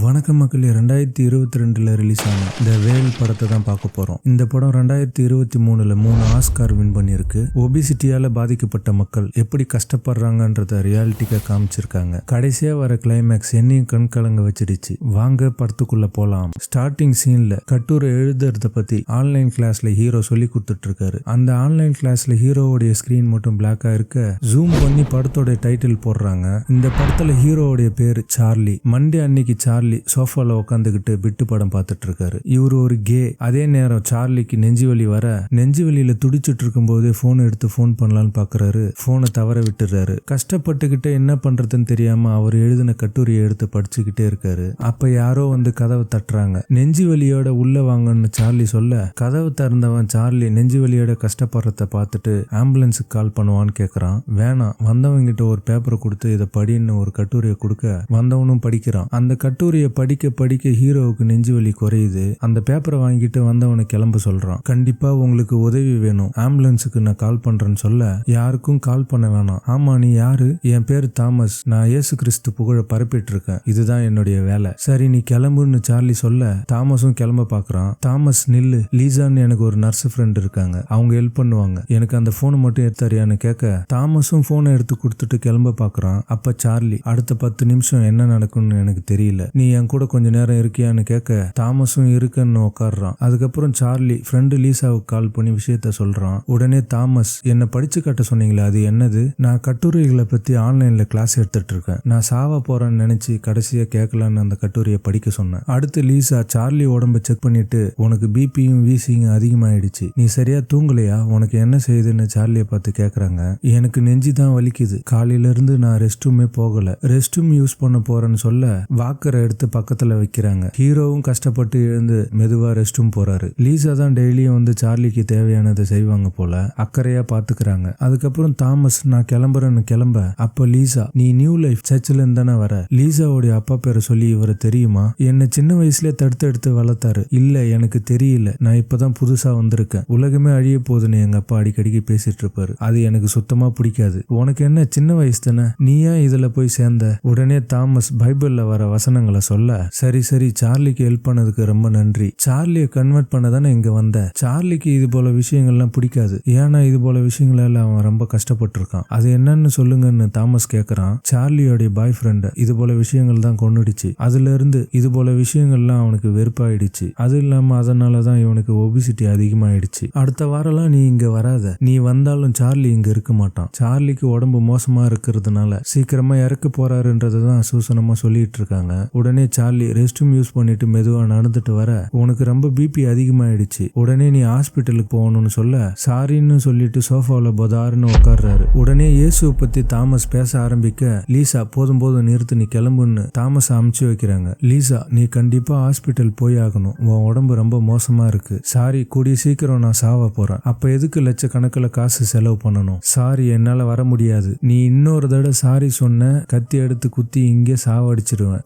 வணக்கம் மக்களே ரெண்டாயிரத்தி இருபத்தி ரெண்டுல ரிலீஸ் ஆன த வேல் படத்தை தான் பார்க்க போறோம். இந்த படம் ரெண்டாயிரத்தி இருபத்தி மூணுல மூணு ஆஸ்கார் வின் பண்ணியிருக்கு. ஒபிசிட்டியால பாதிக்கப்பட்ட மக்கள் எப்படி கஷ்டப்படுறாங்கன்றத ரியாலிட்டிக்காக காமிச்சிருக்காங்க. கடைசியா வர கிளைமேக்ஸ் என்னையும் கண் கலங்க வச்சிடுச்சு. வாங்க படத்துக்குள்ள போலாம். ஸ்டார்டிங் சீன்ல கட்டுரை எழுதுறத பத்தி ஆன்லைன் கிளாஸ்ல ஹீரோ சொல்லி கொடுத்துட்டு இருக்காரு அந்த ஆன்லைன் கிளாஸ்ல ஹீரோவுடைய ஸ்கிரீன் மட்டும் பிளாக்கா இருக்க ஜூம் பண்ணி படத்தோட டைட்டில் போடுறாங்க. இந்த படத்துல ஹீரோவுடைய பேரு சார்லி மண்டே அன்னைக்கு சார்லி சோஃபால உட்காந்துக்கிட்டு பிட்டு படம் பார்த்துட்டு இருக்காரு இவர் ஒரு கே. அதே நேரம் சார்லிக்கு நெஞ்சு வலி வர நெஞ்சு வலியில துடிச்சிட்டு இருக்கும்போதே போன் எடுத்து ஃபோன் பண்ணலான்னு பாக்குறாரு. போனை தவற விட்டுறாரு. கஷ்டப்பட்டுக்கிட்டு என்ன பண்றதுன்னு தெரியாம அவர் எழுதின கட்டுரையை எடுத்து படிச்சுக்கிட்டே இருக்காரு. அப்ப யாரோ வந்து கதவை தட்டுறாங்க. நெஞ்சு வலியோட உள்ள வாங்கன்னு சார்லி சொல்ல கதவு திறந்தவன் சார்லி நெஞ்சு வலியோட கஷ்டப்படுறத பார்த்துட்டு ஆம்புலன்ஸுக்கு கால் பண்ணுவான்னு கேக்குறான். வேணாம் வந்தவங்கிட்ட ஒரு பேப்பரை கொடுத்து இதை படின்னு ஒரு கட்டுரையை கொடுக்க வந்தவனும் படிக்கிறான். அந்த கட்டுரை கட்டுரையை படிக்க படிக்க ஹீரோவுக்கு நெஞ்சு வலி குறையுது. அந்த பேப்பரை வாங்கிட்டு வந்தவனை கிளம்ப சொல்றான். கண்டிப்பா உங்களுக்கு உதவி வேணும். ஆம்புலன்ஸுக்கு நான் கால் பண்றேன்னு சொல்ல யாருக்கும் கால் பண்ண வேணாம். ஆமா நீ யாரு? என் பேர் தாமஸ். நான் இயேசு கிறிஸ்து புகழ பரப்பிட்டு இருக்கேன் இதுதான் என்னுடைய வேலை. சரி நீ கிளம்புன்னு சார்லி சொல்ல தாமஸும் கிளம்ப பாக்குறான். தாமஸ் நில்லு. லீசான்னு எனக்கு ஒரு நர்ஸ் ஃப்ரெண்ட் இருக்காங்க. அவங்க ஹெல்ப் பண்ணுவாங்க. எனக்கு அந்த போனை மட்டும் எடுத்தாரியான்னு கேட்க தாமஸும் போனை எடுத்து கொடுத்துட்டு கிளம்ப பாக்குறான். அப்ப சார்லி அடுத்த பத்து நிமிஷம் என்ன நடக்கும்னு எனக்கு தெரியல. நீ என் கூட கொஞ்ச நேரம் இருக்கியான்னு கேட்க தாமஸும் இருக்குன்னு உட்காடுறான் அதுக்கப்புறம் சார்லி ஃப்ரெண்டு லீசாவுக்கு கால் பண்ணி விஷயத்த சொல்றான். உடனே தாமஸ் என்ன படிச்சு கட்ட சொன்னீங்களே அது என்னது? நான் கட்டுரைகளை பத்தி ஆன்லைன்ல கிளாஸ் எடுத்துட்டு இருக்கேன். நான் சாவ போறேன்னு நினைச்சு கடைசியா கேட்கலான்னு அந்த கட்டுரையை படிக்க சொன்னேன். அடுத்து லீசா சார்லி உடம்ப செக் பண்ணிட்டு உனக்கு பிபியும் விசியும் அதிகமாயிடுச்சு. நீ சரியா தூங்கலையா? உனக்கு என்ன செய்யுதுன்னு சார்லியை பார்த்து கேக்குறாங்க. எனக்கு நெஞ்சு தான் வலிக்குது. காலையில இருந்து நான் ரெஸ்ட் ரூமே போகல. ரெஸ்ட் ரூம் யூஸ் பண்ண போறேன்னு சொல்ல வாக்கரை எடுத்து பக்கத்துல வைக்கிறாங்க. ஹீரோவும் கஷ்டப்பட்டு எழுந்து மெதுவா ரெஸ்ட் ரூம் போறாரு. லீசா தான் டெய்லியும் வந்து சார்லிக்கு தேவையானதை செய்வாங்க போல அக்கறையா பாத்துக்கிறாங்க. அதுக்கப்புறம் தாமஸ் நான் கிளம்புறேன்னு கிளம்ப. அப்ப லீசா நீ நியூ லைஃப் சர்ச்சில் இருந்து தானே வர? லீசாவுடைய அப்பா பேரை சொல்லி இவரை தெரியுமா? என்னை சின்ன வயசுல தடுத்து எடுத்து வளர்த்தாரு. இல்ல எனக்கு தெரியல. நான் இப்பதான் புதுசா வந்திருக்கேன். உலகமே அழிய போதுன்னு எங்க அப்பா அடிக்கடிக்கு பேசிட்டு இருப்பாரு அது எனக்கு சுத்தமா பிடிக்காது. உனக்கு என்ன சின்ன வயசு தானே? நீ ஏன் இதுல போய் சேர்ந்த? உடனே தாமஸ் பைபிள்ல வர வசனங்கள் சொல்ல சரி சரி சார்லிக்கு ஹெல்ப் பண்ணதுக்கு ரொம்ப நன்றி. சார்லியை கன்வெர்ட் பண்ண தானே இங்க வந்த? சார்லிக்கு இது போல விஷயங்கள்லாம் பிடிக்காது. ஏன்னா இது போல விஷயங்களெல்லாம் அவன் ரொம்ப கஷ்டப்பட்டிருக்கான். அது என்னன்னு சொல்லுங்கன்னு தாமஸ் கேக்குறான். சார்லியோடைய பாய் ஃப்ரெண்ட் இது போல விஷயங்கள் தான் கொண்டுடுச்சு அதுல இருந்து இது போல விஷயங்கள்லாம் அவனுக்கு வெறுப்பாயிடுச்சு. அது இல்லாம அதனால தான் இவனுக்கு ஒபிசிட்டி அதிகமாயிடுச்சு. அடுத்த வாரம்லாம் நீ இங்க வராத. நீ வந்தாலும் சார்லி இங்க இருக்க மாட்டான். சார்லிக்கு உடம்பு மோசமா இருக்கிறதுனால சீக்கிரமா இறக்க போறாருன்றதை தான் சூசனமா சொல்லிட்டு இருக்காங்க. உடனே சார்லி ரெஸ்ட் ரூம் யூஸ் பண்ணிட்டு மெதுவா நடந்துட்டு வர உனக்கு ரொம்ப பிபி அதிகமாயிடுச்சு. உடனே நீ ஹாஸ்பிட்டலுக்கு போகணும்னு சொல்ல சாரின்னு சொல்லிட்டு சோஃபாவில் பொதாருன்னு உட்கார்றாரு. உடனே இயேசுவை பத்தி தாமஸ் பேச ஆரம்பிக்க லீசா போதும் போதும் நிறுத்து நீ கிளம்புன்னு தாமஸ் அமுச்சு வைக்கிறாங்க. லீசா நீ கண்டிப்பா ஹாஸ்பிட்டல் போய் ஆகணும். உன் உடம்பு ரொம்ப மோசமா இருக்கு. சாரி கூடிய சீக்கிரம் நான் சாவ போறேன். அப்ப எதுக்கு லட்சக்கணக்கில் காசு செலவு பண்ணணும்? சாரி என்னால வர முடியாது. நீ இன்னொரு தடவை சாரி சொன்ன கத்தி எடுத்து குத்தி இங்கே சாவடிச்சிருவேன்.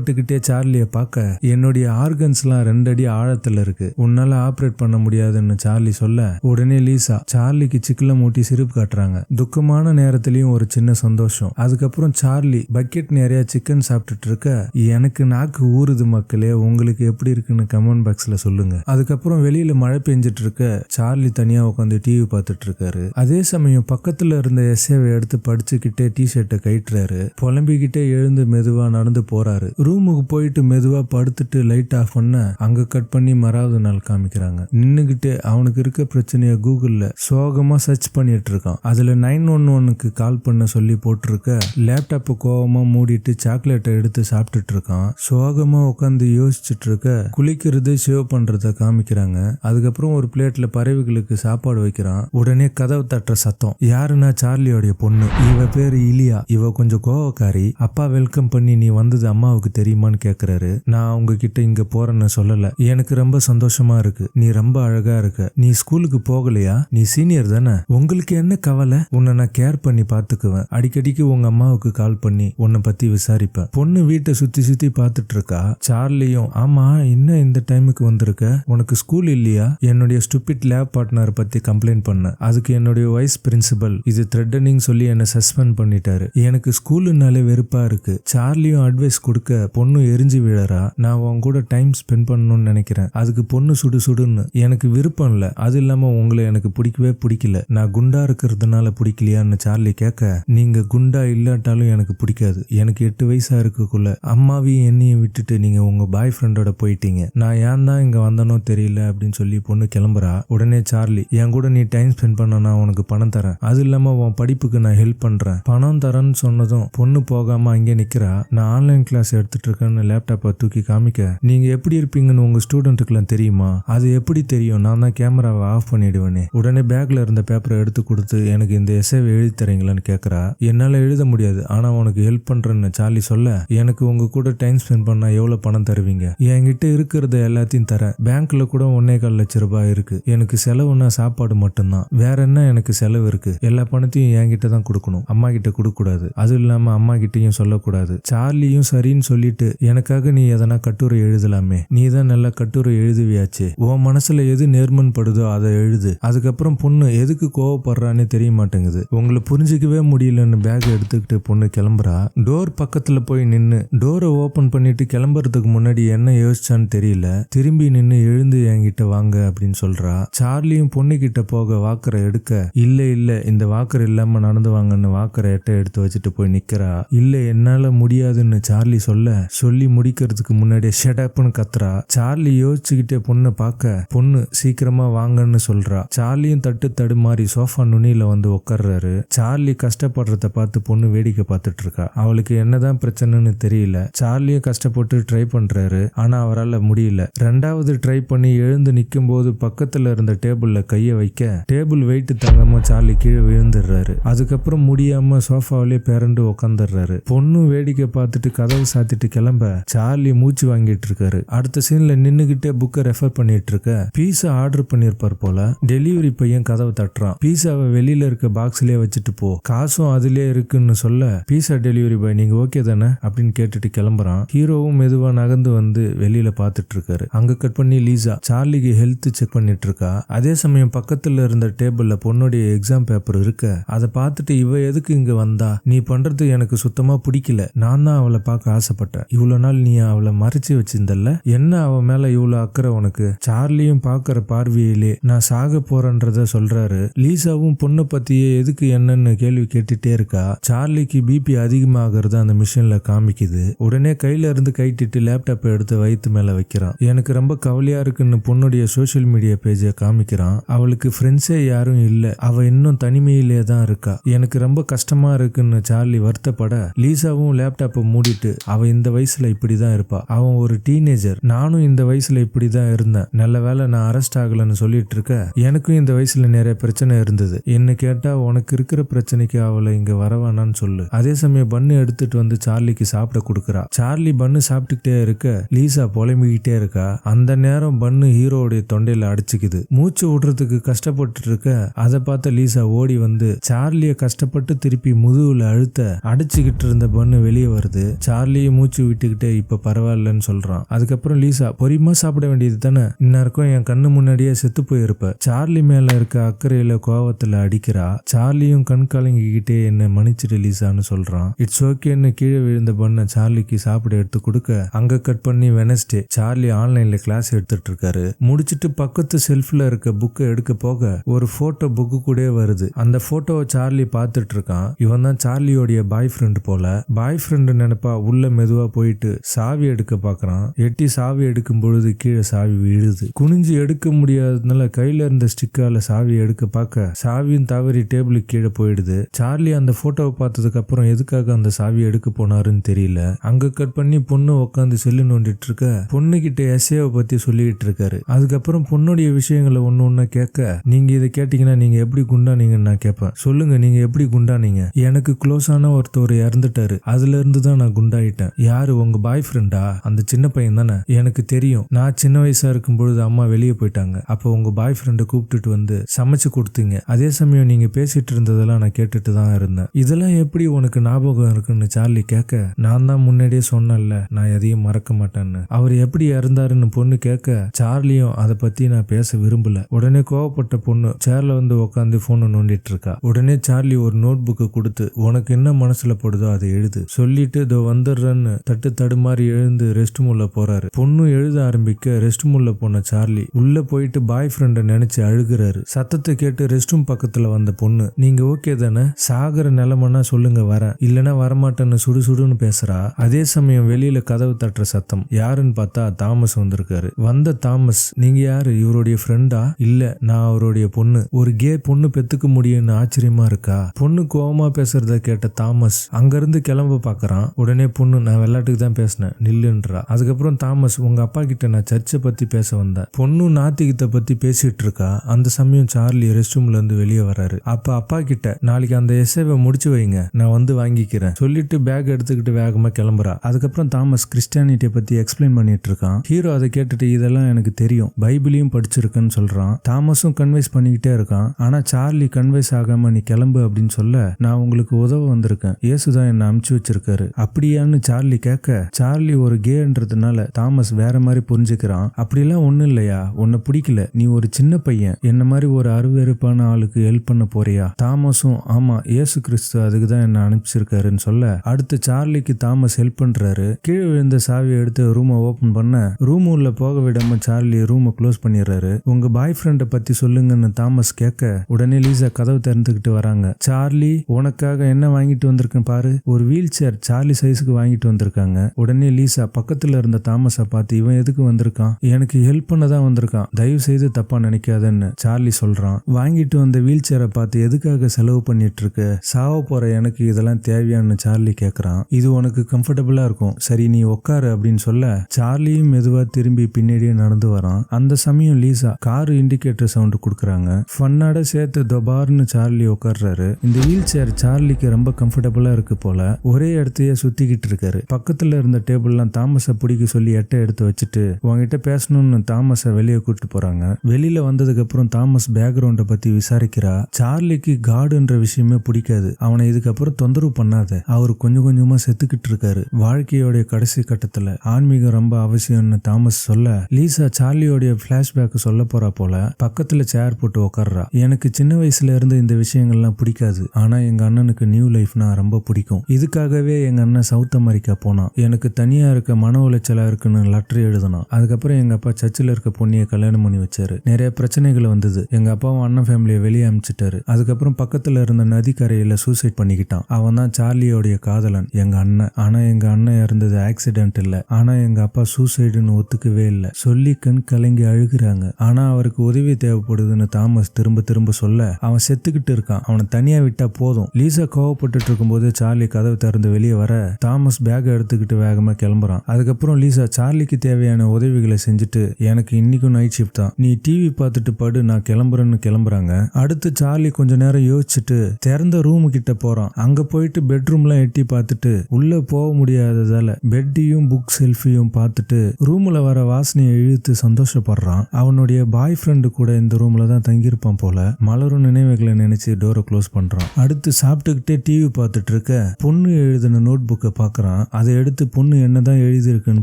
கோவப்பட்டுக்கிட்டே சார்லிய பார்க்க என்னுடைய ஆர்கன்ஸ்லாம் ரெண்டு அடி ஆழத்துல இருக்கு. உன்னால ஆப்ரேட் பண்ண முடியாதுன்னு சார்லி சொல்ல உடனே லீசா சார்லிக்கு சிக்கல மூட்டி சிரிப்பு காட்டுறாங்க. துக்கமான நேரத்திலயும் ஒரு சின்ன சந்தோஷம். அதுக்கப்புறம் சார்லி பக்கெட் நிறைய சிக்கன் சாப்பிட்டுட்டு இருக்க எனக்கு நாக்கு ஊறுது மக்களே உங்களுக்கு எப்படி இருக்குன்னு கமெண்ட் பாக்ஸ்ல சொல்லுங்க. அதுக்கப்புறம் வெளியில மழை பெஞ்சிட்டு இருக்க சார்லி தனியா உட்காந்து டிவி பார்த்துட்டு இருக்காரு. அதே சமயம் பக்கத்துல இருந்த எஸ்ஏவை எடுத்து படிச்சுக்கிட்டே டி ஷர்ட்டை கயிட்டுறாரு. புலம்பிக்கிட்டே எழுந்து மெதுவா நடந்து போறாரு. ரூமுக்கு போயிட்டு மெதுவாக படுத்துட்டு லைட் ஆஃப் பண்ண அங்கே கட் பண்ணி மறாவது நாள் காமிக்கிறாங்க. நின்றுக்கிட்டு அவனுக்கு இருக்க பிரச்சனையை கூகுளில் சோகமாக சர்ச் பண்ணிட்டு இருக்கான். அதில் நைன் ஒன் ஒன்னுக்கு கால் பண்ண சொல்லி போட்டிருக்க லேப்டாப்பை கோபமாக மூடிட்டு சாக்லேட்டை எடுத்து சாப்பிட்டுட்டு இருக்கான். சோகமாக உட்காந்து யோசிச்சுட்டு இருக்க குளிக்கிறது ஷேவ் பண்ணுறத காமிக்கிறாங்க. அதுக்கப்புறம் ஒரு பிளேட்டில் பறவைகளுக்கு சாப்பாடு வைக்கிறான். உடனே கதவு தட்டுற சத்தம். யாருன்னா சார்லியோடைய பொண்ணு? இவ பேர் இலியா. இவ கொஞ்சம் கோவக்காரி. அப்பா வெல்கம் பண்ணி நீ வந்தது அம்மாவுக்கு தெரியுமான்னு கேக்குறாரு. நான் உங்ககிட்ட இங்க போறேன்னு சொல்லல. எனக்கு ரொம்ப சந்தோஷமா இருக்கு. நீ ரொம்ப அழகா இருக்க. நீ ஸ்கூலுக்கு போகலையா? நீ சீனியர் தானே? உங்களுக்கு என்ன கவலை? உன்னை நான் கேர் பண்ணி பாத்துக்குவேன். அடிக்கடிக்கு உங்க அம்மாவுக்கு கால் பண்ணி உன்னை பத்தி விசாரிப்பேன். பொண்ணு வீட்டை சுத்தி சுத்தி பார்த்துட்டு இருக்கா சார்லியும் ஆமா இன்னும் இந்த டைமுக்கு வந்திருக்க? உனக்கு ஸ்கூல் இல்லையா? என்னுடைய ஸ்டூபிட் லேப் பார்ட்னர் பத்தி கம்ப்ளைண்ட் பண்ண. அதுக்கு என்னுடைய வைஸ் பிரின்சிபல் இது த்ரெட்டனிங் சொல்லி என்னை சஸ்பெண்ட் பண்ணிட்டாரு. எனக்கு ஸ்கூலுனாலே வெறுப்பா இருக்கு. சார்லியும் அட்வைஸ் கொடுக்க பொண்ணு எரிஞ்சு விழறா. நான் உன் கூட டைம் ஸ்பெண்ட் பண்ணணும்னு நினைக்கிறேன். அதுக்கு பொண்ணு சுடு சுடுன்னு. எனக்கு விருப்பம் இல்லை. அது இல்லாம உங்களை எனக்கு பிடிக்கவே பிடிக்கல. நான் குண்டா இருக்கிறதுனால பிடிக்கலையான்னு சார்லி கேட்க நீங்க குண்டா இல்லாட்டாலும் எனக்கு பிடிக்காது. எனக்கு எட்டு வயசா இருக்கக்குள்ள அம்மாவையும் என்னையும் விட்டுட்டு நீங்க உங்க பாய் ஃப்ரெண்டோட போயிட்டீங்க. நான் ஏன் தான் இங்க வந்தனோ தெரியல அப்படின்னு சொல்லி பொண்ணு கிளம்புறா. உடனே சார்லி என் கூட நீ டைம் ஸ்பெண்ட் பண்ண நான் உனக்கு பணம் தரேன். அது இல்லாம உன் படிப்புக்கு நான் ஹெல்ப் பண்றேன். பணம் தரேன்னு சொன்னதும் பொண்ணு போகாம அங்கே நிக்கிறா. நான் ஆன்லைன் கிளாஸ் எடுத்து இருக்கேன்னு லேப்டாப்பை தூக்கி காமிக்க நீங்க எப்படி இருப்பீங்கன்னு உங்க ஸ்டூடெண்ட்டுக்குலாம் தெரியுமா? அது எப்படி தெரியும்? நான் தான் கேமராவை ஆஃப் பண்ணிடுவேனே. உடனே பேக்ல இருந்த பேப்பரை எடுத்து கொடுத்து எனக்கு இந்த எஸ்ஏவை எழுதி தரீங்களான்னு கேட்குறா என்னால் எழுத முடியாது. ஆனால் உனக்கு ஹெல்ப் பண்ணுறேன்னு சார்லி சொல்ல எனக்கு உங்க கூட டைம் ஸ்பெண்ட் பண்ணா எவ்வளோ பணம் தருவீங்க? என்கிட்ட இருக்கிறத எல்லாத்தையும் தரேன் பேங்க்ல கூட ஒன்னே கால் லட்ச ரூபாய் இருக்கு. எனக்கு செலவுன்னா சாப்பாடு மட்டும்தான். வேற என்ன எனக்கு செலவு இருக்கு? எல்லா பணத்தையும் என்கிட்ட தான் கொடுக்கணும். அம்மா கிட்ட கொடுக்க கூடாது அது அம்மா கிட்டேயும் சொல்லக்கூடாது. சார்லியும் சரின்னு சொல்லி சொல்லிட்டு எனக்காக நீ எதனா கட்டுரை எழுதலாமே. நீ தான் நல்லா கட்டுரை எழுதுவியாச்சு. உன் மனசுல எது நேர்மன் படுதோ அதை எழுது. அதுக்கப்புறம் பொண்ணு எதுக்கு கோவப்படுறான்னு தெரிய மாட்டேங்குது. உங்களை புரிஞ்சிக்கவே முடியலன்னு பேக் எடுத்துக்கிட்டு பொண்ணு கிளம்புறா. டோர் பக்கத்துல போய் நின்னு டோரை ஓபன் பண்ணிட்டு கிளம்புறதுக்கு முன்னாடி என்ன யோசிச்சான்னு தெரியல. திரும்பி நின்னு எழுந்து என்கிட்ட வாங்க அப்படின்னு சொல்றா. சார்லியும் பொண்ணு கிட்ட போக வாக்கரை எடுக்க இல்ல இல்ல இந்த வாக்கர் இல்லாம நடந்து வாங்கன்னு வாக்கரை எட்ட எடுத்து வச்சுட்டு போய் நிக்கிறா. இல்ல என்னால முடியாதுன்னு சார்லி சொல்ல சொல்லி முடிக்கிறதுக்கு முன்னாடியே ஷெடப்னு கத்துறா. சார்லி யோசிச்சுக்கிட்டே பொண்ணை பார்க்க பொண்ணு சீக்கிரமா வாங்கன்னு சொல்றா. சார்லியும் தட்டு தடுமாறி சோஃபா நுனியில வந்து உட்கார்றாரு சார்லி கஷ்டப்படுறத பார்த்து பொண்ணு வேடிக்கை பார்த்துட்டு இருக்கா. அவளுக்கு என்னதான் பிரச்சனைன்னு தெரியல. சார்லியும் கஷ்டப்பட்டு ட்ரை பண்றாரு. ஆனா அவரால் முடியல. ரெண்டாவது ட்ரை பண்ணி எழுந்து நிற்கும் போது பக்கத்துல இருந்த டேபிள்ல கையை வைக்க டேபிள் வெயிட் தாங்காம சார்லி கீழே விழுந்துடுறாரு. அதுக்கப்புறம் முடியாம சோஃபாவிலே பேரண்டு உட்காந்துடுறாரு பொண்ணு வேடிக்கை பார்த்துட்டு கதவு சாத்திட்டு கிளம்ப சார்லி மூச்சு வாங்கிட்டு இருக்காரு. அடுத்த சீன்ல நின்னுகிட்டே புக்கை ரெஃபர் பண்ணிட்டு இருக்க பீஸா ஆர்டர் பண்ணிருப்பார் போல. டெலிவரி பையன் கதவை தட்டுறான். பீஸாவை வெளியில இருக்க பாக்ஸ்லயே வச்சுட்டு போ. காசும் அதுலயே இருக்குன்னு சொல்ல பீஸா டெலிவரி பாய் நீங்க ஓகே தானே? அப்படின்னு கேட்டுட்டு கிளம்புறான். ஹீரோவும் மெதுவா நகர்ந்து வந்து வெளியில பார்த்துட்டு இருக்காரு. அங்க கட் பண்ணி லீசா சார்லிக்கு ஹெல்த் செக் பண்ணிட்டு இருக்கா. அதே சமயம் பக்கத்துல இருந்த டேபிள்ல பொண்ணுடைய எக்ஸாம் பேப்பர் இருக்க. அதை பார்த்துட்டு இவ எதுக்கு இங்க வந்தா? நீ பண்றது எனக்கு சுத்தமா பிடிக்கல. நான் தான் அவளை பார்க்க ஆசைப்பட்டேன். இவ்வளவு நாள் நீ அவளை மறைச்சு வச்சிருந்தல்ல? என்ன அவன் மேல இவ்வளவு அக்கறை உனக்கு? சார்லியும் பார்க்கற பார்வையிலே நான் சாக போறேன்றத சொல்றாரு. லீசாவும் பொண்ணை பத்தியே எதுக்கு என்னன்னு கேள்வி கேட்டுட்டே இருக்கா? சார்லிக்கு பிபி அதிகமாகிறது அந்த மிஷின்ல காமிக்குது. உடனே கையில இருந்து கைட்டிட்டு லேப்டாப்பை எடுத்து வயித்து மேல வைக்கிறான். எனக்கு ரொம்ப கவலையா இருக்குன்னு பொண்ணுடைய சோஷியல் மீடியா பேஜை காமிக்கிறான். அவளுக்கு ஃப்ரெண்ட்ஸே யாரும் இல்ல. அவ இன்னும் தனிமையிலே தான் இருக்கா. எனக்கு ரொம்ப கஷ்டமா இருக்குன்னு சார்லி வருத்தப்பட லீசாவும் லேப்டாப்பை மூடிட்டு அவ இந்த இந்த வயசுல இப்படிதான் இருப்பா. அவன் ஒரு டீனேஜர் நானும் இந்த வயசுல இப்படிதான் இருந்தேன். நல்ல வேளை நான் அரெஸ்ட் ஆகலைன்னு சொல்லிட்டு இருக்க எனக்கும் இந்த வயசுல நிறைய பிரச்சனை இருந்தது. என்ன கேட்டா உனக்கு இருக்கிற பிரச்சனைக்கு அவளை இங்க வரவானான்னு சொல்லு. அதே சமயம் பன்னு எடுத்துட்டு வந்து சார்லிக்கு சாப்பிட கொடுக்குறா. சார்லி பன்னு சாப்பிட்டுக்கிட்டே இருக்க லீசா புலம்பிக்கிட்டே இருக்கா. அந்த நேரம் பன்னு ஹீரோவுடைய தொண்டையில அடிச்சுக்குது. மூச்சு விடுறதுக்கு கஷ்டப்பட்டு இருக்க அதை பார்த்த லீசா ஓடி வந்து சார்லிய கஷ்டப்பட்டு திருப்பி முதுகுல அழுத்த அடிச்சுக்கிட்டு இருந்த பன்னு வெளியே வருது. சார்லியை மூச்சு விட்டுக்கிட்டே இப்போ பரவாயில்லன்னு சொல்கிறான் அதுக்கப்புறம் லீசா பொறியமாக சாப்பிட வேண்டியது தானே? இந்நேரக்கும் என் கண்ணு முன்னாடியே செத்து போயிருப்ப. சார்லி மேல இருக்க அக்கறையில் கோவத்தில் அடிக்கிறா. சார்லியும் கண் கலங்கிக்கிட்டே என்ன மன்னிச்சிடு லீசான்னு சொல்றான். இட்ஸ் ஓகேன்னு கீழே விழுந்த பண்ண சார்லிக்கு சாப்பிட எடுத்து கொடுக்க அங்கே கட் பண்ணி வெனஸ்டே சார்லி ஆன்லைனில் கிளாஸ் எடுத்துட்டு இருக்காரு முடிச்சிட்டு பக்கத்து செல்ஃப்ல இருக்க புக்கை எடுக்க போக ஒரு ஃபோட்டோ புக்கு கூட வருது. அந்த ஃபோட்டோவை சார்லி பார்த்துட்டு இருக்கான் இவன் தான் சார்லியோடைய பாய் ஃப்ரெண்டு போல. பாய் ஃப்ரெண்டு நினைப்பா உள்ள மெதுவா போயிட்டு சாவி எடுக்க பாக்குறான். எட்டி சாவி எடுக்கும் பொழுது கீழே சாவி விழுது. குனிஞ்சு எடுக்க முடியாததுனால கையில இருந்த ஸ்டிக்கால சாவி எடுக்க பார்க்க சாவியும் தவறி டேபிளுக்கு கீழே போயிடுது. சார்லி அந்த போட்டோவை பார்த்ததுக்கு அப்புறம் எதுக்காக அந்த சாவி எடுக்க போனாருன்னு தெரியல. அங்க கட் பண்ணி பொண்ணு உட்காந்து செல்லு நோண்டிட்டு இருக்க பொண்ணு கிட்ட எஸ்ஏவை பத்தி சொல்லிட்டு இருக்காரு. அதுக்கப்புறம் பொண்ணுடைய விஷயங்களை ஒண்ணு ஒன்னா கேட்க நீங்க இதை கேட்டீங்கன்னா நீங்க எப்படி குண்டானீங்கன்னு நான் கேட்பேன். சொல்லுங்க நீங்க எப்படி குண்டானீங்க? எனக்கு க்ளோஸான ஒருத்தர் இறந்துட்டாரு. அதுல இருந்து தான் நான் குண்டாயிட்டேன். யாரு உங்க பாய் ஃப்ரெண்டா அந்த சின்ன பையன் தானே? எனக்கு தெரியும். நான் சின்ன வயசா இருக்கும் பொழுது அம்மா வெளியே போயிட்டாங்க. அப்போ உங்க பாய் ஃப்ரெண்டை கூப்பிட்டுட்டு வந்து சமைச்சு கொடுத்தீங்க. அதே சமயம் நீங்க பேசிட்டு இருந்ததெல்லாம் நான் கேட்டுட்டு தான் இருந்தேன். இதெல்லாம் எப்படி உனக்கு ஞாபகம் இருக்குன்னு சார்லி கேட்க நான் தான் முன்னாடியே சொன்னேன்ல நான் எதையும் மறக்க மாட்டேன்னு. அவர் எப்படி இறந்தாருன்னு பொண்ணு கேட்க சார்லியும் அதை பத்தி நான் பேச விரும்பல. உடனே கோவப்பட்ட பொண்ணு சேர்ல வந்து உட்காந்து போனை நோண்டிட்டு இருக்கா. உடனே சார்லி ஒரு நோட் புக்கு கொடுத்து உனக்கு என்ன மனசுல படுதோ அதை எழுது. சொல்லிட்டு இதோ வந்துடுறேன்னு பொண்ணு தட்டு தடுமாறி எழுந்து ரெஸ்ட் ரூம் போறாரு. பொண்ணு எழுத ஆரம்பிக்க ரெஸ்ட் ரூம் போன சார்லி உள்ள போயிட்டு பாய் ஃப்ரெண்டை நினைச்சு அழுகுறாரு. சத்தத்தை கேட்டு ரெஸ்ட் ரூம் பக்கத்துல வந்த பொண்ணு நீங்க ஓகே தானே? சாகர நிலமனா சொல்லுங்க வரேன் இல்லைன்னா வரமாட்டேன்னு சுடு சுடுன்னு பேசுறா? அதே சமயம் வெளியில கதவு தட்டுற சத்தம் யாருன்னு பார்த்தா தாமஸ் வந்திருக்காரு. வந்த தாமஸ் நீங்க யாரு? இவருடைய ஃப்ரெண்டா? இல்ல நான் அவருடைய பொண்ணு. ஒரு கே பொண்ணு பெத்துக்க முடியும்னு ஆச்சரியமா இருக்கா? பொண்ணு கோவமா பேசுறத கேட்ட தாமஸ் அங்கிருந்து கிளம்ப பாக்குறான். உடனே பொண்ணு நான் விளையாட்டுக்கு தான் பேசினேன். நில்லுன்றா. அதுக்கப்புறம் தாமஸ் உங்கள் அப்பா கிட்ட நான் சர்ச்சை பற்றி பேச வந்தேன். பொண்ணு நாத்திகத்தை பற்றி பேசிகிட்டு இருக்கா? அந்த சமயம் சார்லி ரெஸ்ட் ரூம்லேருந்து வெளியே வராரு. அப்போ அப்பா கிட்ட நாளைக்கு அந்த எஸ்ஏவை முடிச்சு வைங்க. நான் வந்து வாங்கிக்கிறேன். சொல்லிட்டு பேக் எடுத்துக்கிட்டு வேகமாக கிளம்புறா. அதுக்கப்புறம் தாமஸ் கிறிஸ்டியானிட்டியை பற்றி எக்ஸ்பிளைன் பண்ணிட்டு இருக்கான். ஹீரோ அதை கேட்டுட்டு இதெல்லாம் எனக்கு தெரியும். பைபிளையும் படிச்சிருக்குன்னு சொல்கிறான் தாமஸும் கன்வைஸ் பண்ணிக்கிட்டே இருக்கான். ஆனால் சார்லி கன்வைஸ் ஆகாமல் நீ கிளம்பு அப்படின்னு சொல்ல நான் உங்களுக்கு உதவ வந்திருக்கேன். இயேசுதான் என்னை அமுச்சு வச்சிருக்காரு. அப்படியான்னு சார்லி கேட்க சார்லி ஒரு கேன்றதுனால தாமஸ் வேற மாதிரி புரிஞ்சுக்கிறான். அப்படிலாம் ஒண்ணும் இல்லையா? உன்னை பிடிக்கல. நீ ஒரு சின்ன பையன். என்ன மாதிரி ஒரு அருவெருப்பான ஆளுக்கு ஹெல்ப் பண்ண போறியா? தாமஸும் ஆமா இயேசு கிறிஸ்து அதுக்கு தான் என்ன அனுப்பிச்சிருக்காருன்னு சொல்ல அடுத்து சார்லிக்கு தாமஸ் ஹெல்ப் பண்றாரு. கீழே விழுந்த சாவியை எடுத்து ரூமை ஓபன் பண்ண ரூம் உள்ள போக விடாம சார்லி ரூமை க்ளோஸ் பண்ணிடுறாரு. உங்க பாய் ஃப்ரெண்டை பத்தி சொல்லுங்கன்னு தாமஸ் கேட்க உடனே லீசா கதவு திறந்துக்கிட்டு வராங்க. சார்லி உனக்காக என்ன வாங்கிட்டு வந்திருக்கேன் பாரு. ஒரு வீல் சேர் சார்லி சைஸுக்கு வாங்கிட்டு வந்திருக்காங்க. உடனே லீசா பக்கத்துல இருந்த தாமஸை பார்த்து இவன் எதுக்கு வந்திருக்கான்? எனக்கு ஹெல்ப் பண்ண தான் வந்திருக்கான். தயவு செய்து தப்பா நினைக்காதன்னு சார்லி சொல்றான். வாங்கிட்டு வந்த வீல் சேரை பார்த்து எதுக்காக செலவு பண்ணிட்டு இருக்க சாவ போற எனக்கு இதெல்லாம் தேவையான்னு சார்லி கேக்குறான். இது உனக்கு கம்ஃபர்டபுளா இருக்கும். சரி நீ உட்காரு அப்படின்னு சொல்ல சார்லியும் மெதுவா திரும்பி பின்னாடியே நடந்து வரான். அந்த சமயம் லீசா கார் இண்டிகேட்டர் சவுண்ட் கொடுக்குறாங்க. ஃபன்னாட சேர்த்து தொபார்னு சார்லி உட்கார்றாரு இந்த வீல் சேர் சார்லிக்கு ரொம்ப கம்ஃபர்டபுளா இருக்கு போல ஒரே இடத்தையே சுத்திக்கிட்டு இருக்காரு. பக்கத்தில் இருந்த டேபிள்லாம் தாமஸை பிடிக்க சொல்லி எட்டை எடுத்து வச்சுட்டு உங்ககிட்ட பேசணும்னு தாமஸை வெளியே கூப்பிட்டு போறாங்க. வெளியில வந்ததுக்கு அப்புறம் தாமஸ் பேக்ரவுண்டை பத்தி விசாரிக்கிறா. சார்லிக்கு காடுன்ற விஷயமே பிடிக்காது. அவனை இதுக்கப்புறம் தொந்தரவு பண்ணாத. அவர் கொஞ்சம் கொஞ்சமா செத்துக்கிட்டு இருக்காரு. வாழ்க்கையோடைய கடைசி கட்டத்துல ஆன்மீகம் ரொம்ப அவசியம்னு தாமஸ் சொல்ல லீசா சார்லியோடைய பிளாஷ்பேக் சொல்ல போறா போல பக்கத்துல சேர் போட்டு உட்கார்றா எனக்கு சின்ன வயசுல இருந்து இந்த விஷயங்கள்லாம் பிடிக்காது. ஆனா எங்க அண்ணனுக்கு நியூ லைஃப்னா ரொம்ப பிடிக்கும். இதுக்காகவே எங்க அண்ணன் சவுத் அமெரிக்கா போனான் எனக்கு தனியா இருக்க மன உளைச்சலா இருக்குன்னு லெட்டர் எழுதினான் அதுக்கப்புறம் எங்க அப்பா சர்ச்சில் இருக்க பொண்ணியை கல்யாணம் பண்ணி வச்சாரு. நிறைய பிரச்சனைகள் வந்தது. எங்க அப்பாவும் அண்ணன் ஃபேமிலியை வெளியே அனுப்பிச்சிட்டாரு அதுக்கப்புறம் பக்கத்துல இருந்த நதிக்கரையில சூசைட் பண்ணிக்கிட்டான். அவன் தான் சார்லியோடைய காதலன் எங்க அண்ணன். ஆனா எங்க அண்ணன் இறந்தது ஆக்சிடென்ட் இல்ல. ஆனா எங்க அப்பா சூசைடுன்னு ஒத்துக்கவே இல்லை. சொல்லி கண் கலங்கி அழுகுறாங்க. ஆனா அவருக்கு உதவி தேவைப்படுதுன்னு தாமஸ் திரும்ப திரும்ப சொல்ல அவன் செத்துக்கிட்டு இருக்கான். அவனை தனியா விட்டா போதும். லீசா கோவப்பட்டுட்டு இருக்கும்போது சார்லி கதவு திறந்து வெளியே வர தாமஸ் பேக் பேக்கை எடுத்துக்கிட்டு வேகமாக கிளம்புறான். அதுக்கப்புறம் லீசா சார்லிக்கு தேவையான உதவிகளை செஞ்சுட்டு எனக்கு இன்னைக்கும் நைட் ஷிஃப்ட் தான். நீ டிவி பார்த்துட்டு படு நான் கிளம்புறேன்னு கிளம்புறாங்க. அடுத்து சார்லி கொஞ்ச நேரம் யோசிச்சுட்டு திறந்த ரூமு கிட்ட போறான். அங்க போயிட்டு பெட்ரூம்லாம் எட்டி பார்த்துட்டு உள்ள போக முடியாததால பெட்டையும் புக் செல்ஃபியும் பார்த்துட்டு ரூம்ல வர வாசனையை இழுத்து சந்தோஷப்படுறான். அவனுடைய பாய் ஃப்ரெண்டு கூட இந்த ரூம்ல தான் தங்கியிருப்பான் போல மலரும் நினைவுகளை நினைச்சு டோரை க்ளோஸ் பண்றான். அடுத்து சாப்பிட்டுக்கிட்டே டிவி பார்த்துட்டு இருக்க பொண்ணு எழுதின நோட் புக்கை பார்க்கறான். அதை எடுத்து பொண்ணு என்னதான் எழுதியிருக்குன்னு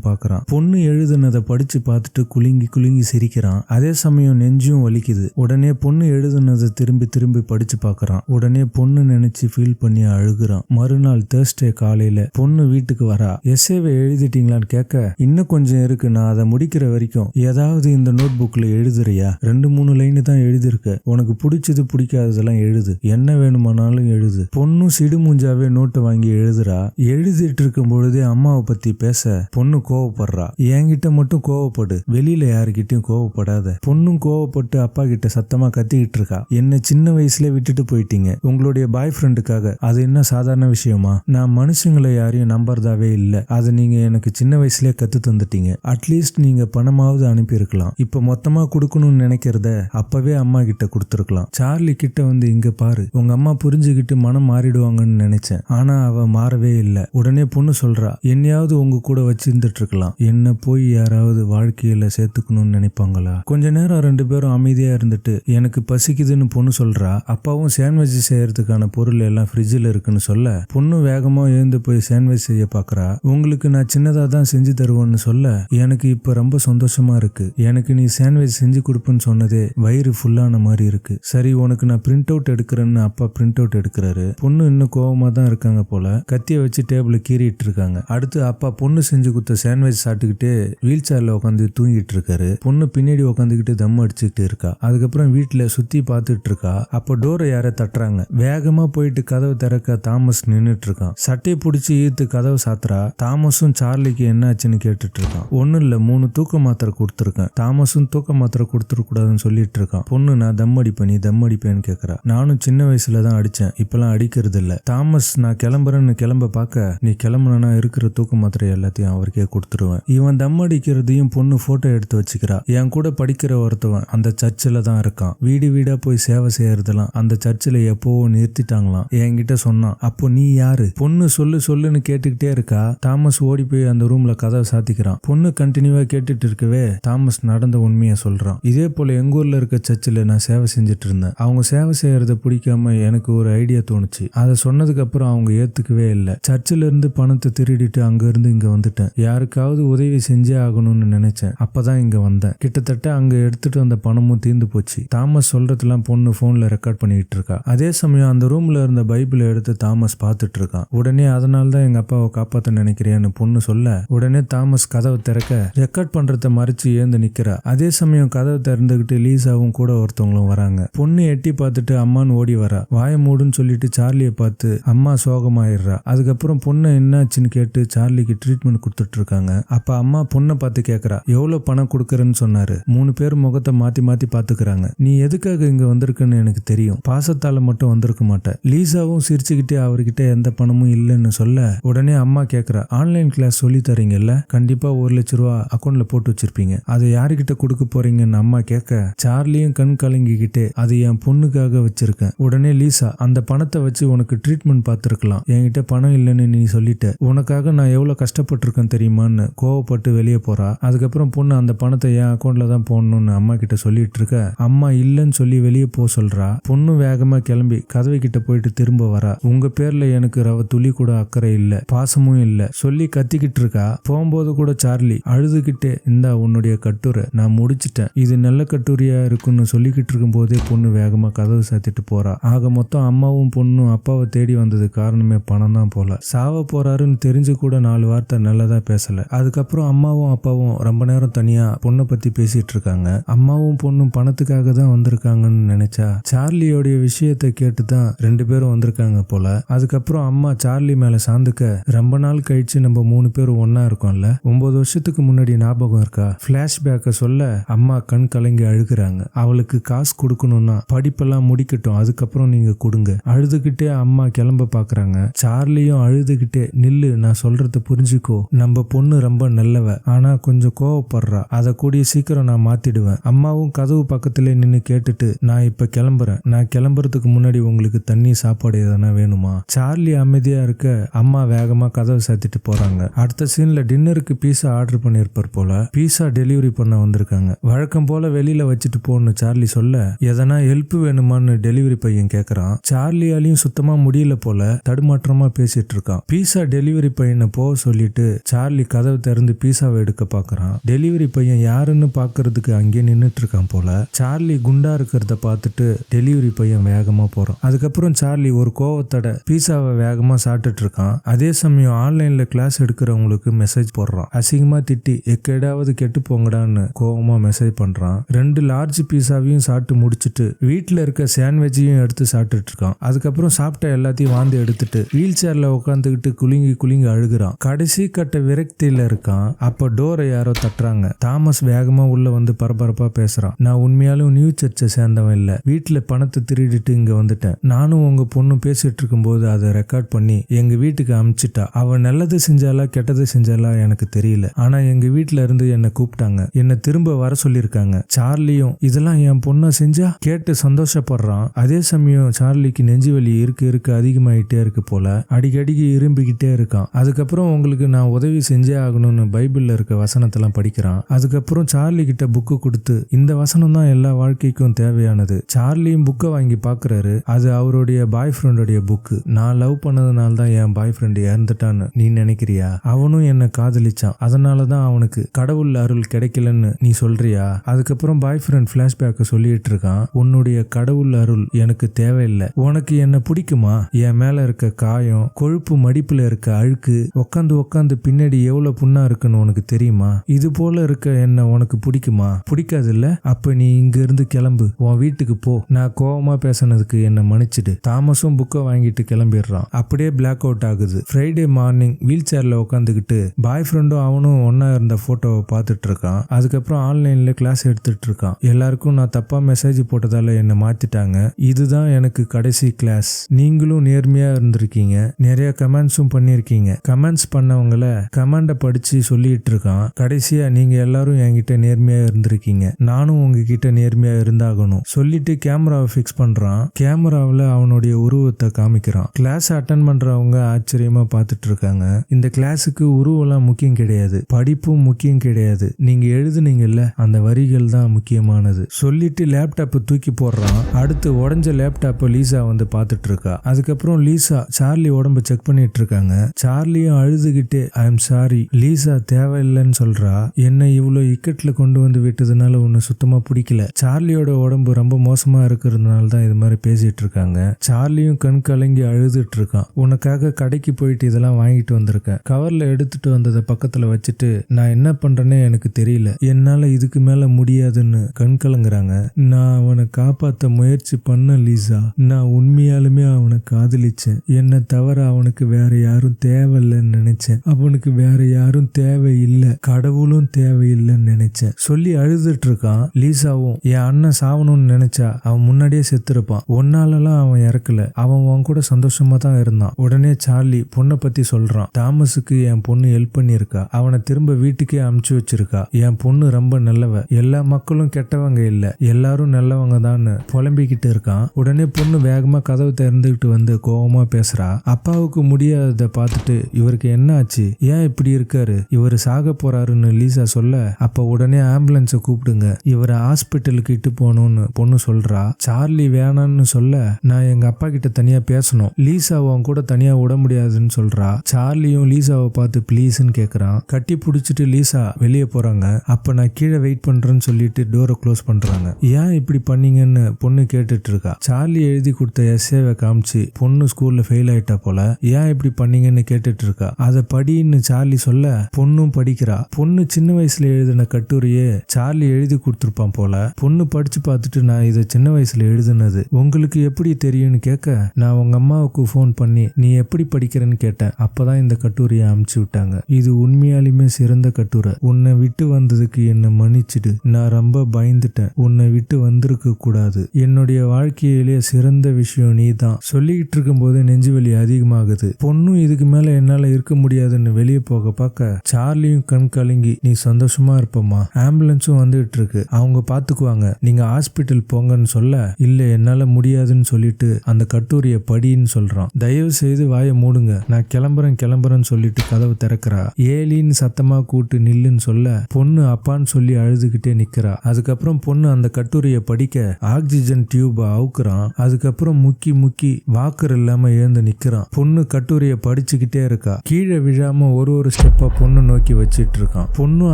பார்க்குறான். பொண்ணு எழுதுனதை படிச்சு பார்த்துட்டு குலுங்கி குலுங்கி சிரிக்கிறான். அதே சமயம் நெஞ்சும் வலிக்குது. உடனே பொண்ணு எழுதுனதை திரும்பி திரும்பி படிச்சு பார்க்கறான். உடனே பொண்ணு நினைச்சு ஃபீல் பண்ணி அழுகுறான். மறுநாள் தேர்ஸ்டே காலையில பொண்ணு வீட்டுக்கு வரா. எஸ்ஏவை எழுதிட்டீங்களான்னு கேட்க இன்னும் கொஞ்சம் இருக்கு. நான் அதை முடிக்கிற வரைக்கும் ஏதாவது இந்த நோட் புக்ல எழுதுறியா? ரெண்டு மூணு லைன் தான் எழுதியிருக்க. உனக்கு பிடிச்சது பிடிக்காததெல்லாம் எழுது. என்ன வேணுமானாலும் எழுது. பொண்ணும் சிடுமூஞ்சாவே நோட்டை வாங்கி எழுதுறா. எழுதிட்டு இருக்கும்போது பொழுதே அம்மாவை பத்தி பேச பொண்ணு கோவப்படுறா. என்கிட்ட மட்டும் கோவப்படு. வெளியில யாருக்கிட்டையும் கோவப்படாத. பொண்ணும் கோவப்பட்டு அப்பா கிட்ட சத்தமா கத்திக்கிட்டு இருக்கா. என்ன சின்ன வயசுல விட்டுட்டு போயிட்டீங்க. உங்களுடைய பாய் ஃப்ரெண்டுக்காக அது என்ன சாதாரண விஷயமா? நான் மனுஷங்களை யாரையும் நம்புறதாவே இல்லை. அதை நீங்க எனக்கு சின்ன வயசுலயே கத்து தந்துட்டீங்க. அட்லீஸ்ட் நீங்க பணமாவது அனுப்பியிருக்கலாம். இப்ப மொத்தமா கொடுக்கணும்னு நினைக்கிறத அப்பவே அம்மா கிட்ட கொடுத்துருக்கலாம். சார்லி கிட்ட வந்து இங்க பாரு. உங்க அம்மா புரிஞ்சுக்கிட்டு மனம் மாறிடுவாங்கன்னு நினைச்சேன். ஆனா அவ மாறவே இல்லை. உடனே பொண்ணு சொல்றா என்னையாவது உங்க கூட வச்சிருந்துட்டு இருக்கலாம் என்ன போய் யாராவது வாழ்க்கையில சேர்த்துக்கணும்னு நினைப்பாங்களா? கொஞ்ச நேரம் ரெண்டு பேரும் அமைதியா இருந்துட்டு எனக்கு பசிக்குதுன்னு பொண்ணு சொல்றா. அப்பாவும் சாண்ட்விச் செய்யறதுக்கான பொருள் எல்லாம் ஃப்ரிட்ஜில் இருக்குன்னு சொல்ல பொண்ணு வேகமா எழுந்து போய் சாண்ட்விச் செய்ய பாக்குறா. உங்களுக்கு நான் சின்னதா தான் செஞ்சு தருவோன்னு சொல்ல எனக்கு இப்ப ரொம்ப சந்தோஷமா இருக்கு. எனக்கு நீ சாண்ட்விச் செஞ்சு கொடுப்பேன்னு சொன்னதே வயிறு ஃபுல்லான மாதிரி இருக்கு. சரி உனக்கு நான் பிரிண்ட் அவுட் எடுக்கிறேன்னு அப்பா பிரிண்ட் அவுட் எடுக்கிறாரு. பொண்ணு இன்னும் கோவமா தான் இருக்காங்க போல. கத்திய வச்சு டேபிள் கீறிட்டு இருக்காங்க. அடுத்து அப்பா பொண்ணு செஞ்சு கொடுத்த சாண்ட்விச் சாப்பிட்டுக்கிட்டு வீல் சேர்ல உட்காந்து தூங்கிட்டு இருக்காரு. பொண்ணு பின்னாடி உட்காந்துக்கிட்டு தம் அடிச்சுக்கிட்டு இருக்கா. அதுக்கப்புறம் வீட்டுல சுத்தி பார்த்துட்டு இருக்கா. அப்ப டோரை யார தட்டுறாங்க. வேகமா போயிட்டு கதவு திறக்க தாமஸ் நின்னுட்டு இருக்கான். சட்டையை பிடிச்சி ஈர்த்து கதவு சாத்துறா. தாமஸும் சார்லிக்கு என்ன ஆச்சுன்னு கேட்டுட்டு இருக்கான். ஒன்னும் இல்ல மூணு தூக்க மாத்திரை கொடுத்துருக்கேன். தாமஸும் தூக்க மாத்திரை கொடுத்துட கூடாதுன்னு சொல்லிட்டு இருக்கான். பொண்ணு நான் தம் அடிப்பேன் நீ தம் அடிப்பேன்னு கேக்குறா. நானும் சின்ன வயசுல தான் அடிச்சேன். இப்பெல்லாம் அடிக்கிறது இல்ல தாமஸ் நான் கிளம்புறேன்னு கிளம்ப பார்க்க நீ கிளம்புனா இருக்கிற தூக்க மாத்திரை எல்லாத்தையும் அவருக்கே கொடுத்துருவேன். இவன் தம் அடிக்கிறதையும் பொண்ணு போட்டோ எடுத்து வச்சுக்கிறா. என் கூட படிக்கிற ஒருத்தவன் அந்த சர்ச்சில் தான் இருக்கான். வீடு வீடா போய் சேவை செய்யறதெல்லாம் அந்த சர்ச்சில் எப்போவோ நிறுத்திட்டாங்களாம். என்கிட்ட சொன்னான் அப்போ நீ யாரு? பொண்ணு சொல்லு சொல்லுன்னு கேட்டுக்கிட்டே இருக்கா. தாமஸ் ஓடி போய் அந்த ரூம்ல கதவை சாத்திக்கிறான். பொண்ணு கண்டினியூவா கேட்டுட்டு இருக்கவே தாமஸ் நடந்த உண்மையை சொல்றான். இதே போல எங்க ஊர்ல இருக்க சர்ச்சில் நான் சேவை செஞ்சுட்டு இருந்தேன். அவங்க சேவை செய்யறத பிடிக்காம எனக்கு ஒரு ஐடியா தோணுச்சு. அதை சொன்னதுக்கு அப்புறம் அவங்க ஏத்துக்கவே இல்லை. சர்ச்சில் இருந்து பணத்தை திருடிட்டு அங்கேருந்து இங்கே இங்க வந்துட்டேன். யாருக்காவது உதவி செஞ்சே ஆகணும்னு நினைச்சேன். அப்பதான் இங்க வந்தேன். கிட்டத்தட்ட அங்க எடுத்துட்டு வந்த பணமும் தீர்ந்து போச்சு. தாமஸ் சொல்றதெல்லாம் பொண்ணு போன்ல ரெக்கார்ட் பண்ணிக்கிட்டு இருக்கா. அதே சமயம் அந்த ரூம்ல இருந்த பைபிளை எடுத்து தாமஸ் பார்த்துட்டு இருக்கான். உடனே அதனால தான் எங்க அப்பாவை காப்பாற்ற நினைக்கிறேன்னு பொண்ணு சொல்ல உடனே தாமஸ் கதவை திறக்க ரெக்கார்ட் பண்றத மறைச்சு ஏந்து நிக்கிறா. அதே சமயம் கதவை திறந்துகிட்டு லீசாவும் கூட ஒருத்தவங்களும் வராங்க. பொண்ணு எட்டி பார்த்துட்டு அம்மான்னு ஓடி வரா. வாய மூடுன்னு சொல்லிட்டு சார்லியை பார்த்து அம்மா சோகமாயிடுறா. அதுக்கப்புறம் பொண்ணு என்னாச்சுன்னு கேட்டு சார்லிக்கு ட்ரீட்மெண்ட் கொடுத்துட்டு இருக்காங்க அப்ப அம்மா பொண்ணை பார்த்து கேட்கறா எவ்வளவு பணம் கொடுக்கறேன்னு சொன்னாரு. மூணு பேர் முகத்தை மாத்தி மாத்தி பாத்துக்கிறாங்க நீ எதுக்காக இங்க வந்திருக்குன்னு எனக்கு தெரியும். பாசத்தால மட்டும் வந்திருக்க மாட்டேன் லீசாவும் சிரிச்சுக்கிட்டே அவர்கிட்ட எந்த பணமும் இல்லைன்னு சொல்ல உடனே அம்மா கேட்கறா ஆன்லைன் கிளாஸ் சொல்லி தரீங்கல்ல? கண்டிப்பா ஒரு லட்ச ரூபா அக்கௌண்ட்ல போட்டு வச்சிருப்பீங்க. அதை யாருக்கிட்ட கொடுக்க போறீங்கன்னு அம்மா கேட்க சார்லியும் கண் கலங்கிக்கிட்டே அது என் பொண்ணுக்காக வச்சிருக்கேன். உடனே லீசா அந்த பணத்தை வச்சு உனக்கு ட்ரீட்மெண்ட் பார்த்துருக்கலாம். என்கிட்ட பணம் இல்லைன்னு நீ சொல்லிட்ட. உனக்காக நான் எவ்வளோ கஷ்டப்பட்டிருக்கேன் தெரியுமான்னு கோவப்பட்டு வெளியே போறா. அதுக்கப்புறம் பொண்ணு அந்த பணத்தை என் அக்கௌண்ட்ல தான் போடணும்னு அம்மா கிட்ட சொல்லிட்டு இருக்க. அம்மா இல்லைன்னு சொல்லி வெளியே போக சொல்றா. பொண்ணு வேகமா கிளம்பி கதவை கிட்ட போயிட்டு திரும்ப வரா. உங்க பேர்ல எனக்கு ரவ துளி கூட அக்கறை இல்லை பாசமும் இல்லை. சொல்லி கத்திக்கிட்டு இருக்கா. போகும்போது கூட சார்லி அழுதுகிட்டே இந்தா உன்னுடைய கட்டுரை. நான் முடிச்சிட்டேன். இது நல்ல கட்டுரையா இருக்குன்னு சொல்லிக்கிட்டு இருக்கும் போதே பொண்ணு வேகமா கதவு சாத்திட்டு போறா. ஆக மொத்தம் அம்மாவும் பொண்ணும் அப்பாவை தேடி வந்தது காரணமே பணம் தான் போல. சாவ போறாருன்னு தெரிஞ்சு கூட நாலு வார்த்தை நல்லதாக பேசலை. அதுக்கப்புறம் அம்மாவும் அப்பாவும் ரொம்ப நேரம் தனியாக பொண்ணை பற்றி பேசிகிட்டு இருக்காங்க. அம்மாவும் பொண்ணும் பணத்துக்காக தான் வந்திருக்காங்கன்னு நினச்சா சார்லியோடைய விஷயத்தை கேட்டு தான் ரெண்டு பேரும் வந்திருக்காங்க போல. அதுக்கப்புறம் அம்மா சார்லி மேலே சாந்துக்க ரொம்ப நாள் கழிச்சு நம்ம மூணு பேரும் ஒன்றா இருக்கோம்ல. ஒம்பது வருஷத்துக்கு முன்னாடி ஞாபகம் இருக்கா? ஃப்ளாஷ்பேக்கை சொல்ல அம்மா கண் கலங்கி அழுகுறாங்க. அவளுக்கு காசு கொடுக்கணும்னா படிப்பெல்லாம் முடிக்கட்டும். அதுக்கப்புறம் நீங்கள் கொடுங்க. அழுதுகிட்டே அம்மா கிளம்ப பார்க்குறாங்க சார்லியும் அழுதுகிட்டே நில்லு நான் சொல்றத புரிஞ்சுக்கோ. நம்ம பொண்ணு ரொம்ப நல்லவ ஆனா கொஞ்சம் கோவப்படுறா. அதை கூடிய சீக்கிரம் நான் மாத்திடுவேன். அம்மாவும் கதவு பக்கத்துல நின்னு கேட்டுட்டு நான் இப்ப கிளம்புறேன். நான் கிளம்புறதுக்கு முன்னாடி உங்களுக்கு தண்ணி சாப்பாடு எதனா வேணுமா? சார்லி அமைதியா இருக்க அம்மா வேகமா கதவை சாத்திட்டு போறாங்க. அடுத்த சீன்ல டின்னருக்கு பீஸா ஆர்டர் பண்ணிருப்பார் போல பீஸா டெலிவரி பண்ண வந்திருக்காங்க. வழக்கம் போல வெளியில வச்சுட்டு போன்னு சார்லி சொல்ல எதனா ஹெல்ப் வேணுமான்னு டெலிவரி பையன் கேக்குறான். சார்லியாலையும் சுத்தமா முடியல போல தடுமாற்றமா பேசிட்டு இருக்கான். பீஸா டெலிவரி டெலிவரி பையனை போக சொல்லிட்டு சார்லி கதவை திறந்து பீஸாவை எடுக்க பாக்குறான். டெலிவரி பையன் யாருன்னு பாக்குறதுக்கு அங்கே நின்றுட்டு இருக்கான் போல. சார்லி குண்டா இருக்கிறத பார்த்துட்டு டெலிவரி பையன் வேகமா போறான். அதுக்கப்புறம் சார்லி ஒரு கோவத்தோட பீஸாவை வேகமா சாப்பிட்டுட்டு இருக்கான் அதே சமயம் ஆன்லைன்ல கிளாஸ் எடுக்கிறவங்களுக்கு மெசேஜ் போடுறான். அசிங்கமா திட்டி எக்கேடாவது கெட்டு போங்கடான்னு கோவமா மெசேஜ் பண்றான். ரெண்டு லார்ஜ் பீஸாவையும் சாப்பிட்டு முடிச்சிட்டு வீட்டுல இருக்க சாண்ட்விச்சையும் எடுத்து சாப்பிட்டுட்டு இருக்கான் அதுக்கப்புறம் சாப்பிட்ட எல்லாத்தையும் வாந்தி எடுத்துட்டு வீல் சேர்ல உட்காந்துக்கிட்டு குலுங்கி குலுங்கி அழுகுறான். கடைசி கட்ட விரக்தியில இருக்கான். அப்ப டோரை யாரோ தட்டுறாங்க. தாமஸ் வேகமா உள்ள வந்து பரபரப்பா பேசுறான். நான் உண்மையாலும் நியூ சர்ச்சை சேர்ந்தவன் இல்ல. வீட்டுல பணத்தை திருடிட்டு இங்க வந்துட்டேன். நானும் உங்க பொண்ணும் பேசிட்டு இருக்கும்போது அதை ரெக்கார்ட் பண்ணி எங்க வீட்டுக்கு அமிச்சிட்டா. அவன் நல்லது செஞ்சாலா கெட்டது செஞ்சாலா எனக்கு தெரியல. ஆனா எங்க வீட்டுல இருந்து என்னை கூப்பிட்டாங்க. என்னை திரும்ப வர சொல்லியிருக்காங்க. சார்லியும் இதெல்லாம் என் பொண்ணா செஞ்சா? கேட்டு சந்தோஷப்படுறான். அதே சமயம் சார்லிக்கு நெஞ்சு வலி இருக்க இருக்கு அதிகமாயிட்டே இருக்கு போல. அடிக்கடிக்கு இரும்பிக்கிட்டே இருக்கான். அதுக்கப்புறம் உங்களுக்கு நான் உதவி செஞ்சே ஆகணும்னு பைபிளில் இருக்க வசனத்தெல்லாம் படிக்கிறான். அதுக்கப்புறம் சார்லி கிட்ட புக்கு கொடுத்து இந்த வசனம் தான் எல்லா வாழ்க்கைக்கும் தேவையானது. சார்லியும் புக்கை வாங்கி பார்க்குறாரு அது அவருடைய பாய் ஃப்ரெண்டோடைய புக்கு நான் லவ் பண்ணதுனால தான் என் பாய் ஃப்ரெண்டு இறந்துட்டான்னு நீ நினைக்கிறியா? அவனும் என்னை காதலிச்சான். அதனால தான் அவனுக்கு கடவுள் அருள் கிடைக்கலன்னு நீ சொல்றியா? அதுக்கப்புறம் பாய் ஃப்ரெண்ட் ஃப்ளாஷ்பேக்கை சொல்லிட்டு இருக்கான். உன்னுடைய கடவுள் அருள் எனக்கு தேவையில்லை. உனக்கு என்ன பிடிக்குமா? என் மேல இருக்க காயம் கொழுப்பு மடிப்புல இருக்க அழுக்கு உக்காந்து உக்காந்து பின்னாடி எவ்வளவு புண்ணா இருக்குன்னு உனக்கு தெரியுமா? இது போல இருக்க என்ன உனக்கு பிடிக்குமா? பிடிக்காது இல்ல அப்ப நீ இங்க இருந்து கிளம்பு. உன் வீட்டுக்கு போ. நான் கோபமா பேசினதுக்கு என்ன மன்னிச்சிடு. தாமஸும் புக்கை வாங்கிட்டு கிளம்பிடுறான். அப்படியே பிளாக் அவுட் ஆகுது. ஃப்ரைடே மார்னிங் வீல் சேர்ல உட்காந்துக்கிட்டு பாய் ஃப்ரெண்டும் அவனும் ஒன்னா இருந்த போட்டோவை பார்த்துட்டு இருக்கான். அதுக்கப்புறம் ஆன்லைன்ல கிளாஸ் எடுத்துட்டு இருக்கான். எல்லாருக்கும் நான் தப்பா மெசேஜ் போட்டதால என்னை மாத்திட்டாங்க. இதுதான் எனக்கு கடைசி கிளாஸ் நீங்களும் நேர்மையா இருந்திருக்கீங்க. நிறைய கமெண்ட்ஸும் பண்ணியிருக்கீங்க. இருக்கீங்க. கமெண்ட்ஸ் பண்ணவங்கள கமெண்ட படிச்சு சொல்லிட்டு இருக்கான் கடைசியா நீங்க எல்லாரும் என்கிட்ட நேர்மையா இருந்திருக்கீங்க. நானும் உங்ககிட்ட நேர்மையா இருந்தாகணும். சொல்லிட்டு கேமராவை ஃபிக்ஸ் பண்றான். கேமராவில் அவனுடைய உருவத்தை காமிக்கிறான். கிளாஸ் அட்டன் பண்றவங்க ஆச்சரியமா பார்த்துட்டு இருக்காங்க இந்த கிளாஸுக்கு உருவம்லாம் முக்கியம் கிடையாது. படிப்பும் முக்கியம் கிடையாது. நீங்க எழுதுனீங்கல்ல அந்த வரிகள் தான் முக்கியமானது. சொல்லிட்டு லேப்டாப்பை தூக்கி போடுறான். அடுத்து உடஞ்ச லேப்டாப்பை லீசா வந்து பார்த்துட்டு இருக்கா அதுக்கப்புறம் லீசா சார்லி உடம்ப செக் பண்ணிட்டு இருக்காங்க சார்லியும் அழுதுகிட்டே ஐ எம் சாரி லீசா தேவையில்லைன்னு சொல்றா. என்னை இவ்வளோ இக்கட்ல கொண்டு வந்து விட்டதுனால உன்னை சுத்தமா பிடிக்கல. சார்லியோட உடம்பு ரொம்ப மோசமா இருக்கிறதுனால தான் இது மாதிரி பேசிட்டு இருக்காங்க. சார்லியும் கண் கலங்கி அழுதுட்டு இருக்கான். உனக்காக கடைக்கு போயிட்டு இதெல்லாம் வாங்கிட்டு வந்திருக்கேன். கவர்ல எடுத்துட்டு வந்ததை பக்கத்துல வச்சுட்டு நான் என்ன பண்றேனே எனக்கு தெரியல. என்னால இதுக்கு மேல முடியாதுன்னு கண் கலங்குறாங்க. நான் அவனை காப்பாத்த முயற்சி பண்ண லீசா. நான் உண்மையாலுமே அவனை காதலிச்சேன். என்னை தவிர அவனுக்கு வேற யாரும் தேவை தேவையில்லைன்னு நினைச்சேன். அவனுக்கு வேற யாரும் தேவையில்லை. கடவுளும் தேவையில்லைன்னு நினைச்சேன். சொல்லி அழுதுட்டு இருக்கான் லீசாவும் என் அண்ணன் சாவணும்னு நினைச்சா அவன் முன்னாடியே செத்துருப்பான். ஒன்னாலலாம் அவன் இறக்கல. அவன் உன் கூட சந்தோஷமா தான் இருந்தான். உடனே சார்லி பொண்ணை பத்தி சொல்றான். தாமஸுக்கு என் பொண்ணு ஹெல்ப் பண்ணியிருக்கா. அவனை திரும்ப வீட்டுக்கே அமுச்சு வச்சிருக்கா. என் பொண்ணு ரொம்ப நல்லவ. எல்லா மக்களும் கெட்டவங்க இல்ல. எல்லாரும் நல்லவங்க தான் புலம்பிக்கிட்டு இருக்கான். உடனே பொண்ணு வேகமா கதவு திறந்துகிட்டு வந்து கோபமா பேசுறா. அப்பாவுக்கு முடியாததை பார்த்துட்டு இவருக்கு என்ன ஆச்சு? ஏன் இப்படி இருக்காரு? இவர் சாக போறாருன்னு லீசா சொல்ல அப்ப உடனே ஆம்புலன்ஸை கூப்பிடுங்க. இவரை ஹாஸ்பிட்டலுக்கு இட்டு போகணும்னு பொண்ணு சொல்றா. சார்லி வேணான்னு சொல்ல நான் எங்க அப்பா கிட்ட தனியா பேசணும். லீசா கூட தனியா விட முடியாதுன்னு சொல்றா. சார்லியும் லீசாவை பார்த்து ப்ளீஸ்ன்னு கேக்குறான். கட்டி பிடிச்சிட்டு லீசா வெளியே போறாங்க. அப்ப நான் கீழே வெயிட் பண்றேன்னு சொல்லிட்டு டோரை க்ளோஸ் பண்றாங்க. ஏன் இப்படி பண்ணீங்கன்னு பொண்ணு கேட்டுட்டு இருக்கா. சார்லி எழுதி கொடுத்த எஸ்ஏவை காமிச்சு பொண்ணு ஸ்கூல்ல ஃபெயில் ஆயிட்டா போல. ஏன் இப்படி பண்ணீங்கன்னு கேட்டுட்டு இருக்கா அதை படின்னு சார்லி சொல்ல பொண்ணும் படிக்கிறா. பொண்ணு சின்ன வயசுல எழுதின கட்டுரையே சார்லி எழுதி கொடுத்துருப்பான் போல. பொண்ணு படிச்சு பார்த்துட்டு நான் இதை சின்ன வயசுல எழுதுனது. உங்களுக்கு எப்படி தெரியும்னு கேட்க நான் உங்க அம்மாவுக்கு ஃபோன் பண்ணி நீ எப்படி படிக்கிறேன்னு கேட்டேன். அப்பதான் இந்த கட்டுரையை அமுச்சு விட்டாங்க. இது உண்மையாலுமே சிறந்த கட்டுரை. உன்னை விட்டு வந்ததுக்கு என்னை மன்னிச்சிடு. நான் ரொம்ப பயந்துட்டேன். உன்னை விட்டு வந்திருக்க கூடாது. என்னுடைய வாழ்க்கையிலே சிறந்த விஷயம் நீ தான் சொல்லிக்கிட்டு இருக்கும்போது நெஞ்சு வலி அதிகமாகுது. பொண்ணும் இதுக்கு மேல என்னால இருக்க முடியாதுன்னு வெளியே போக பார்க்க சார்லியும் கண் கலங்கி நீ சந்தோஷமா இருப்பம்மா. ஆம்புலன்ஸும் வந்துகிட்டு இருக்கு அவங்க பாத்துக்குவாங்க. நீங்க ஹாஸ்பிட்டல் போங்கன்னு சொல்ல இல்ல என்னால முடியாதுன்னு சொல்லிட்டு அந்த கட்டுரையை படின்னு சொல்றான். தயவு செய்து வாயை மூடுங்க. நான் கிளம்புறேன் கிளம்புறேன்னு சொல்லிட்டு கதவு திறக்கிறா. ஏலின்னு சத்தமா கூட்டு நில்லுன்னு சொல்ல பொண்ணு அப்பான்னு சொல்லி அழுதுகிட்டே நிக்கிறா. அதுக்கப்புறம் பொண்ணு அந்த கட்டுரையை படிக்க ஆக்சிஜன் டியூப் அவுக்குறான். அதுக்கப்புறம் முக்கி முக்கி வாக்கர் இல்லாம எழுந்து நிக்கிறான். பொண்ணு கட்டுரையை படிச்சுக்கிட்டு இருக்கா. கீழே விழாம ஒரு ஒரு ஸ்டெப்பா பொண்ணு நோக்கி வச்சிட்டு இருக்கான் பொண்ணும்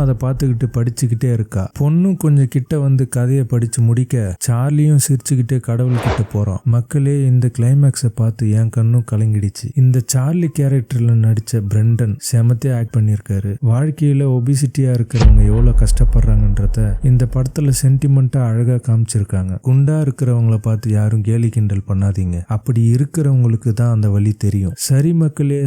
அதை பார்த்துக்கிட்டு படிச்சுக்கிட்டே இருக்கா. பொண்ணும் கொஞ்சம் கிட்ட வந்து கதையை படிச்சு முடிக்க சார்லியும் சிரிச்சுக்கிட்டே கடவுள் கிட்ட போறான். மக்களே இந்த கிளைமேக்ஸை பார்த்து என் கண்ணும் கலங்கிடுச்சு. இந்த சார்லி கேரக்டர்ல நடிச்ச பிரெண்டன் செமத்தே ஆக்ட் பண்ணியிருக்காரு. வாழ்க்கையில ஒபிசிட்டியா இருக்கிறவங்க எவ்வளவு கஷ்டப்படுறாங்கன்றத இந்த படத்துல சென்டிமெண்டா அழகா காமிச்சிருக்காங்க. குண்டா இருக்கிறவங்கள பார்த்து யாரும் கேலி கிண்டல் பண்ணாதீங்க. அப்படி இருக்கிறவங்களுக்கு தான் அந்த வழி தெரியும். சரி மக்களே